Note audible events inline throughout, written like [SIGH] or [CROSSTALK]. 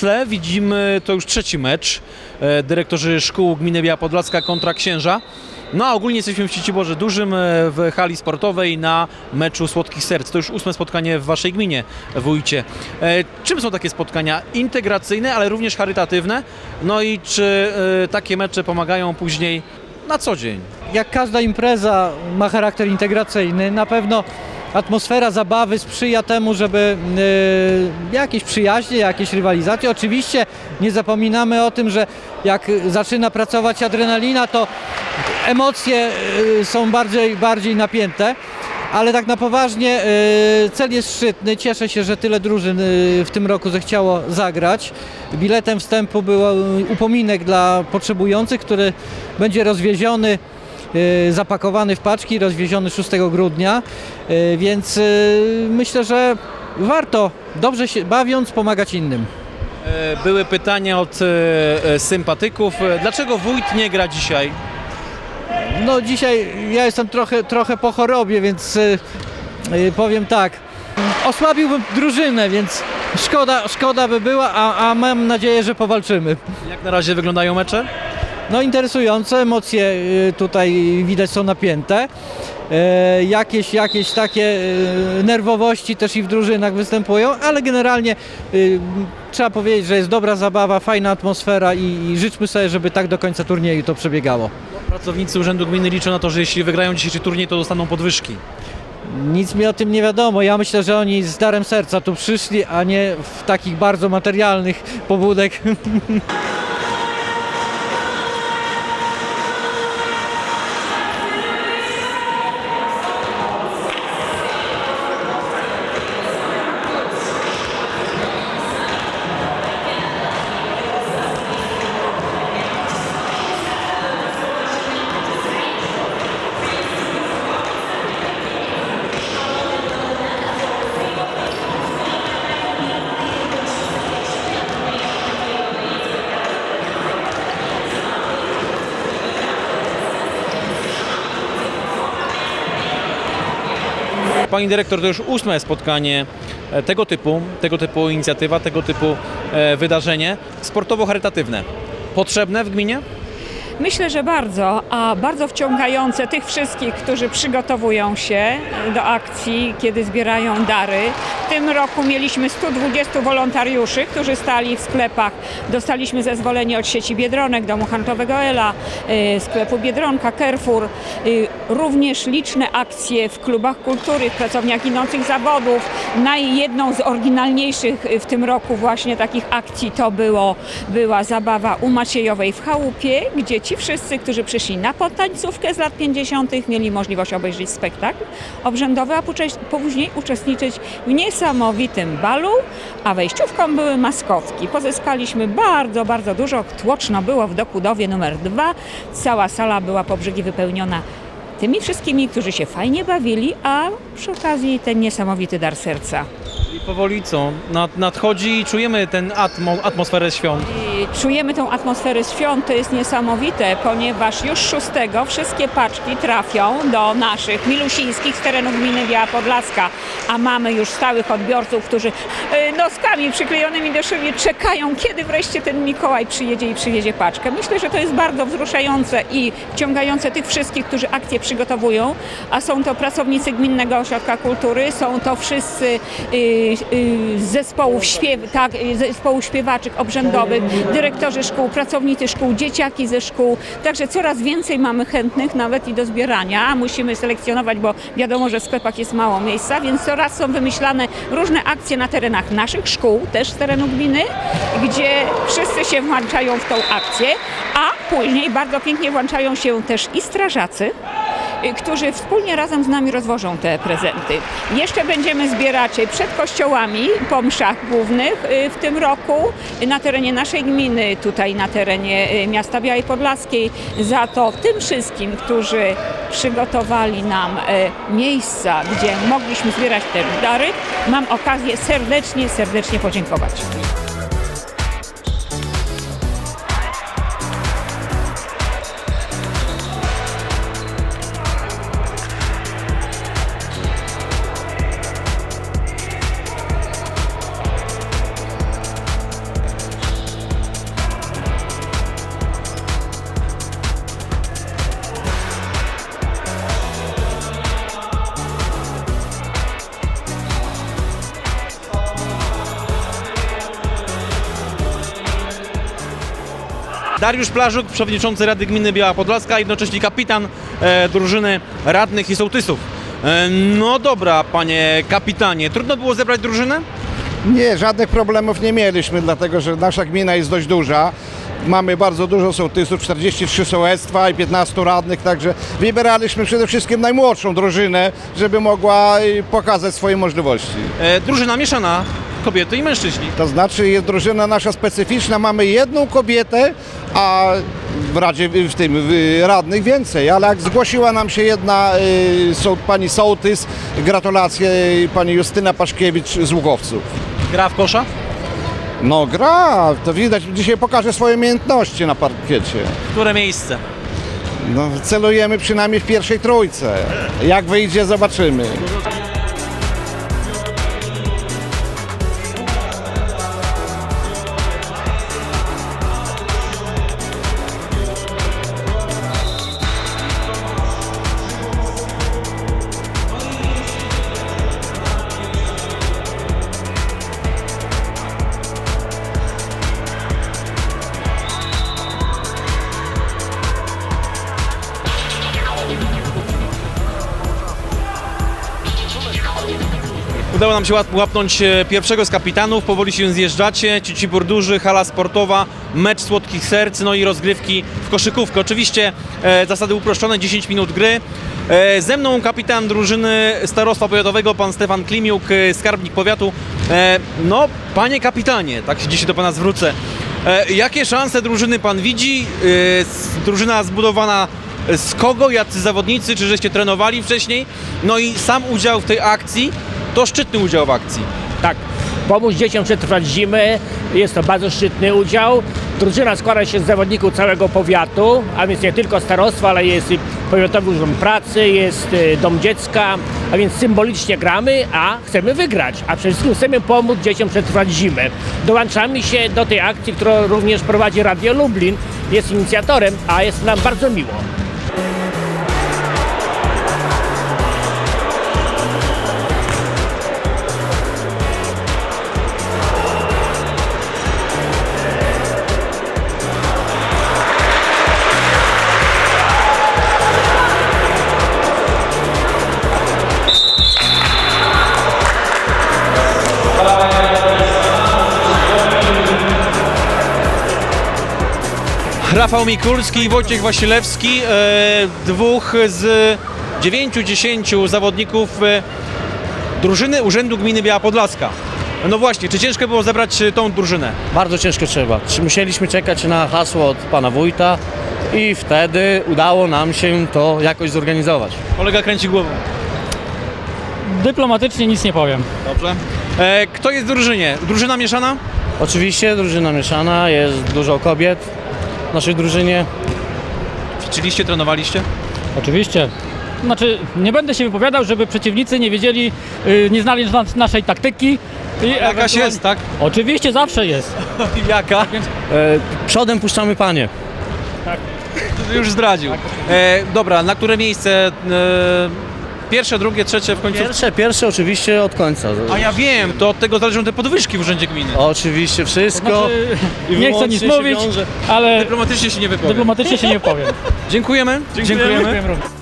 tle widzimy to już trzeci mecz. E, Dyrektorzy szkół gminy Biała Podlaska kontra Księża. No a ogólnie jesteśmy w Cieciborze Dużym e, w hali sportowej na meczu Słodkich Serc. To już ósme spotkanie w Waszej gminie, wójcie. E, Czym są takie spotkania? Integracyjne, ale również charytatywne. No i czy takie mecze pomagają później na co dzień? Jak każda impreza ma charakter integracyjny, na pewno atmosfera zabawy sprzyja temu, żeby y, jakieś przyjaźnie, jakieś rywalizacje. Oczywiście nie zapominamy o tym, że jak zaczyna pracować adrenalina, to emocje y, są bardziej, bardziej napięte. Ale tak na poważnie, y, cel jest szczytny. Cieszę się, że tyle drużyn y, w tym roku zechciało zagrać. Biletem wstępu był y, upominek dla potrzebujących, który będzie rozwieziony zapakowany w paczki, rozwieziony 6 grudnia, y, więc y, myślę, że warto dobrze się bawiąc pomagać innym. E, Były pytania od e, e, sympatyków. Dlaczego wójt nie gra dzisiaj? No dzisiaj ja jestem trochę, trochę po chorobie, więc y, y, powiem tak, osłabiłbym drużynę, więc szkoda, szkoda by była, a, a mam nadzieję, że powalczymy. Jak na razie wyglądają mecze? No interesujące, emocje y, tutaj widać są napięte. E, Jakieś, jakieś takie y, nerwowości też i w drużynach występują, ale generalnie y, trzeba powiedzieć, że jest dobra zabawa, fajna atmosfera i, i życzmy sobie, żeby tak do końca turnieju to przebiegało. Pracownicy Urzędu Gminy liczą na to, że jeśli wygrają dzisiejszy turniej, to dostaną podwyżki. Nic mi o tym nie wiadomo. Ja myślę, że oni z darem serca tu przyszli, a nie w takich bardzo materialnych pobudek. [LAUGHS] Pani dyrektor, to już ósme spotkanie e, tego typu, tego typu inicjatywa, tego typu e, wydarzenie sportowo-charytatywne. Potrzebne w gminie? Myślę, że bardzo, a bardzo wciągające tych wszystkich, którzy przygotowują się do akcji, kiedy zbierają dary. W tym roku mieliśmy 120 wolontariuszy, którzy stali w sklepach. Dostaliśmy zezwolenie od sieci Biedronek, Domu Handlowego Ela, y, sklepu Biedronka, Carrefour. y, Również liczne akcje w klubach kultury, w pracowniach ginących zawodów. Naj jedną z oryginalniejszych y, w tym roku właśnie takich akcji to było, była zabawa u Maciejowej w chałupie, gdzie ci wszyscy, którzy przyszli na potańcówkę z lat 50. mieli możliwość obejrzeć spektakl obrzędowy, a później- uczestniczyć w niesamowitym balu, a wejściówką były maskotki. Pozyskaliśmy bardzo, bardzo dużo. Tłoczno było w Dokudowie numer dwa. Cała sala była po brzegi wypełniona tymi wszystkimi, którzy się fajnie bawili, a przy okazji ten niesamowity dar serca. I powoli co? Nad, nadchodzi i czujemy ten atmo, atmosferę świąt. Czujemy tą atmosferę świąt, to jest niesamowite, ponieważ już 6 wszystkie paczki trafią do naszych milusińskich z terenu gminy Biała Podlaska, a mamy już stałych odbiorców, którzy y, noskami przyklejonymi do szyby czekają, kiedy wreszcie ten Mikołaj przyjedzie i przywiezie paczkę. Myślę, że to jest bardzo wzruszające i wciągające tych wszystkich, którzy akcje przygotowują, a są to pracownicy Gminnego Ośrodka Kultury, są to wszyscy y, y, z zespołów, śpiew, tak, y, zespołów śpiewaczek obrzędowych, dyrektorzy szkół, pracownicy szkół, dzieciaki ze szkół. Także coraz więcej mamy chętnych nawet i do zbierania. Musimy selekcjonować, bo wiadomo, że w sklepach jest mało miejsca, więc coraz są wymyślane różne akcje na terenach naszych szkół, też z terenu gminy, gdzie wszyscy się włączają w tą akcję, a później bardzo pięknie włączają się też i strażacy którzy wspólnie razem z nami rozwożą te prezenty. Jeszcze będziemy zbierać y, przed kościołami po mszach głównych y, w tym roku y, na terenie naszej gminy, tutaj na terenie y, miasta Białej Podlaskiej. Za to tym wszystkim, którzy przygotowali nam y, miejsca, gdzie mogliśmy zbierać te dary, mam okazję serdecznie, serdecznie podziękować. Dariusz Plażuk, przewodniczący Rady Gminy Biała Podlaska, jednocześnie kapitan e, drużyny radnych i sołtysów. E, no dobra, panie kapitanie, trudno było zebrać drużynę? Nie, żadnych problemów nie mieliśmy, dlatego że nasza gmina jest dość duża. Mamy bardzo dużo sołtysów, 43 sołectwa i 15 radnych, także wybieraliśmy przede wszystkim najmłodszą drużynę, żeby mogła y, pokazać swoje możliwości. E, drużyna mieszana, kobiety i mężczyźni. To znaczy jest drużyna nasza specyficzna, mamy jedną kobietę, a w Radzie w tym w radnych więcej, ale jak zgłosiła nam się jedna y, są, pani sołtys, gratulacje y, pani Justyna Paszkiewicz z Ługowców. Gra w kosza? No gra, to widać, dzisiaj pokaże swoje umiejętności na parkiecie. Które miejsce? No, celujemy przynajmniej w pierwszej trójce. Jak wyjdzie, zobaczymy. Udało nam się łap- łapnąć e, pierwszego z kapitanów, powoli się zjeżdżacie, Cicibór duży, hala sportowa, mecz słodkich serc, no i rozgrywki w koszykówkę. Oczywiście e, zasady uproszczone, 10 minut gry. E, ze mną kapitan drużyny starostwa powiatowego, pan Stefan Klimiuk, e, skarbnik powiatu. E, no, panie kapitanie, tak się dzisiaj do pana zwrócę. E, jakie szanse drużyny pan widzi? E, drużyna zbudowana z kogo, jacy zawodnicy, czy żeście trenowali wcześniej? No i sam udział w tej akcji, to szczytny udział w akcji. Tak, pomóc dzieciom przetrwać zimę. Jest to bardzo szczytny udział. Drużyna składa się z zawodników całego powiatu, a więc nie tylko starostwa, ale jest Powiatowy Urząd Pracy, jest y, Dom Dziecka, a więc symbolicznie gramy, a chcemy wygrać, a przede wszystkim chcemy pomóc dzieciom przetrwać zimę. Dołączamy się do tej akcji, którą również prowadzi Radio Lublin, jest inicjatorem, a jest nam bardzo miło. Rafał Mikulski i Wojciech Wasilewski, e, dwóch z dziewięciu, dziesięciu zawodników e, drużyny Urzędu Gminy Biała Podlaska. No właśnie, czy ciężko było zebrać tą drużynę? Bardzo ciężko trzeba. Musieliśmy czekać na hasło od pana wójta i wtedy udało nam się to jakoś zorganizować. Kolega kręci głową. Dyplomatycznie nic nie powiem. Dobrze. E, kto jest w drużynie? Drużyna mieszana? Oczywiście drużyna mieszana, jest dużo kobiet w naszej drużynie. Ćwiczyliście, trenowaliście? Oczywiście. Znaczy, nie będę się wypowiadał, żeby przeciwnicy nie wiedzieli, yy, nie znali nas- naszej taktyki. I Jakaś ewentualnie- jest, tak? Oczywiście zawsze jest. [LAUGHS] Jaka? E, przodem puszczamy panie. [LAUGHS] Już zdradził. E, dobra, na które miejsce? E, pierwsze, drugie, trzecie w końcu? Pierwsze, pierwsze oczywiście od końca. A ja wiem, to od tego zależą te podwyżki w Urzędzie Gminy. Oczywiście wszystko. Znaczy, i nie chcę nic się mówić, wiąże. ale Dyplomatycznie się nie wypowiem. dyplomatycznie się nie powiem. Dziękujemy. Dziękuję również.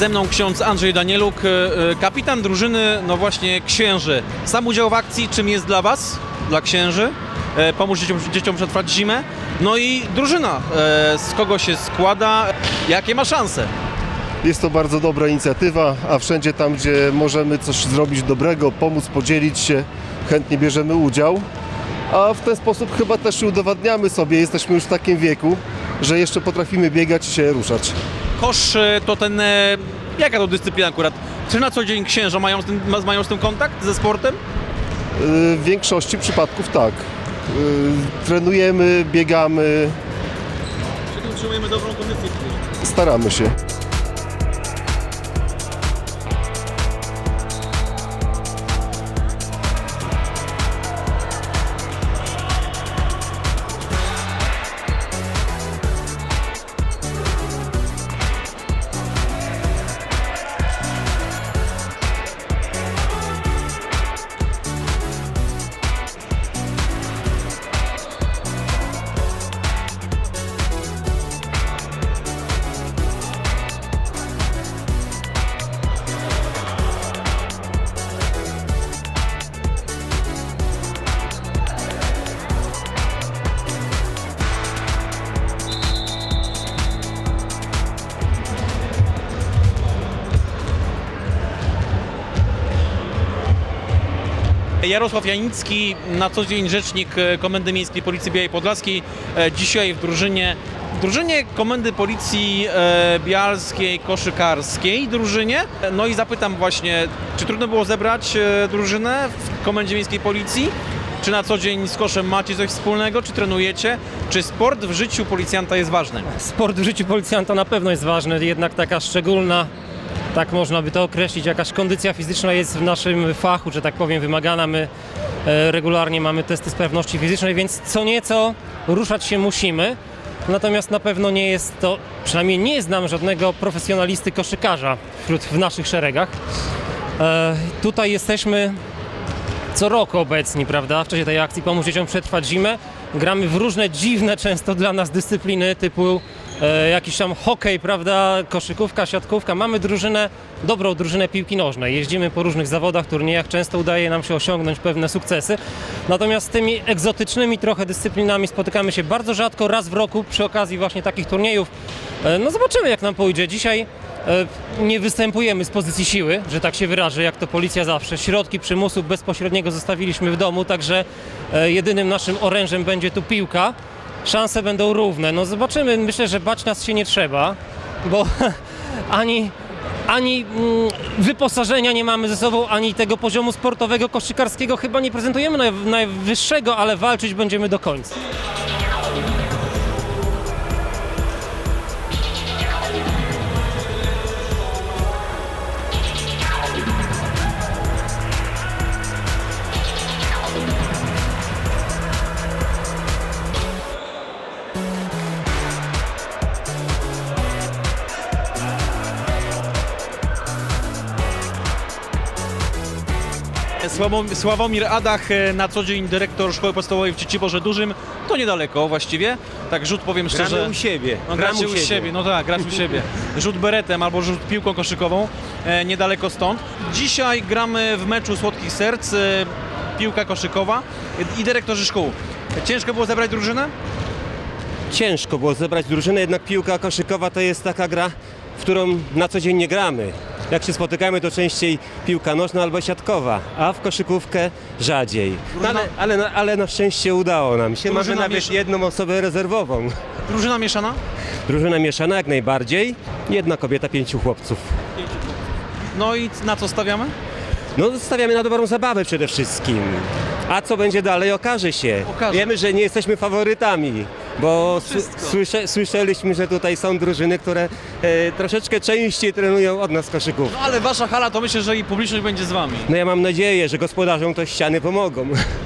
Ze mną ksiądz Andrzej Danieluk, e, e, kapitan drużyny, no właśnie księży. Sam udział w akcji, czym jest dla Was, dla księży? E, Pomóż dzieciom, dzieciom przetrwać zimę. No i drużyna, z kogo się składa, jakie ma szanse? Jest to bardzo dobra inicjatywa, a wszędzie tam, gdzie możemy coś zrobić dobrego, pomóc, podzielić się, chętnie bierzemy udział. A w ten sposób chyba też udowadniamy sobie, jesteśmy już w takim wieku, że jeszcze potrafimy biegać i się ruszać. Kosz e, to ten, e, jaka to dyscyplina akurat? Czy na co dzień księża mają z tym, ma- mają z tym kontakt, ze sportem? Yy, W większości przypadków tak. Yy, Trenujemy, biegamy, Czyli utrzymujemy dobrą kondycję. staramy się. Jarosław Janicki, na co dzień rzecznik e, Komendy Miejskiej Policji Białej Podlaskiej, e, dzisiaj w drużynie, drużynie Komendy Policji e, Bialskiej Koszykarskiej drużynie. No i zapytam właśnie, czy trudno było zebrać drużynę w Komendzie Miejskiej Policji? Czy na co dzień z koszem macie coś wspólnego, czy trenujecie? Czy sport w życiu policjanta jest ważny? Sport w życiu policjanta na pewno jest ważny, jednak taka szczególna, tak można by to określić, jakaś kondycja fizyczna jest w naszym fachu, że tak powiem, wymagana. My e, regularnie mamy testy sprawności fizycznej, więc co nieco ruszać się musimy. Natomiast na pewno nie jest to, przynajmniej nie znam żadnego profesjonalisty koszykarza wśród, w naszych szeregach. E, tutaj jesteśmy co roku obecni, prawda? W czasie tej akcji Pomóż Dzieciom przetrwać zimę. Gramy w różne dziwne często dla nas dyscypliny typu jakiś tam hokej, prawda? Koszykówka, siatkówka. Mamy drużynę, dobrą drużynę piłki nożnej. Jeździmy po różnych zawodach, turniejach. Często udaje nam się osiągnąć pewne sukcesy. Natomiast z tymi egzotycznymi trochę dyscyplinami spotykamy się bardzo rzadko, raz w roku przy okazji właśnie takich turniejów. E, no zobaczymy jak nam pójdzie. Dzisiaj E, Nie występujemy z pozycji siły, że tak się wyrażę, jak to policja zawsze. Środki przymusu bezpośredniego zostawiliśmy w domu, także e, jedynym naszym orężem będzie tu piłka. Szanse będą równe. No zobaczymy, myślę, że bać nas się nie trzeba, bo [LAUGHS] ani, ani mm, wyposażenia nie mamy ze sobą, ani tego poziomu sportowego, koszykarskiego chyba nie prezentujemy naj, najwyższego, ale walczyć będziemy do końca. Sławomir Adach, e, na co dzień dyrektor Szkoły Podstawowej w Cieciborze Dużym, to niedaleko właściwie. Tak rzut powiem szczerze. Gramy u siebie. No, Gramy u siebie. no tak, grasz u siebie. [LAUGHS] Rzut beretem albo rzut piłką koszykową, e, niedaleko stąd. Dzisiaj gramy w meczu Słodkich Serc, e, piłka koszykowa i dyrektorzy szkół. Ciężko było zebrać drużynę? Ciężko było zebrać drużynę, jednak piłka koszykowa to jest taka gra, w którą na co dzień nie gramy. Jak się spotykamy, to częściej piłka nożna albo siatkowa, a w koszykówkę rzadziej. No, ale, ale, na- ale na szczęście udało nam się. Mamy Drużyna nawet miesza- jedną osobę rezerwową. Drużyna mieszana? Drużyna mieszana jak najbardziej. Jedna kobieta, pięciu chłopców. No i na co stawiamy? No stawiamy na dobrą zabawę przede wszystkim. A co będzie dalej okaże się. Okaże. Wiemy, że nie jesteśmy faworytami, bo słysze, słyszeliśmy, że tutaj są drużyny, które e, troszeczkę częściej trenują od nas koszykówkę. No ale wasza hala to myślę, że i publiczność będzie z wami. No ja mam nadzieję, że gospodarzom to ściany pomogą. [LAUGHS]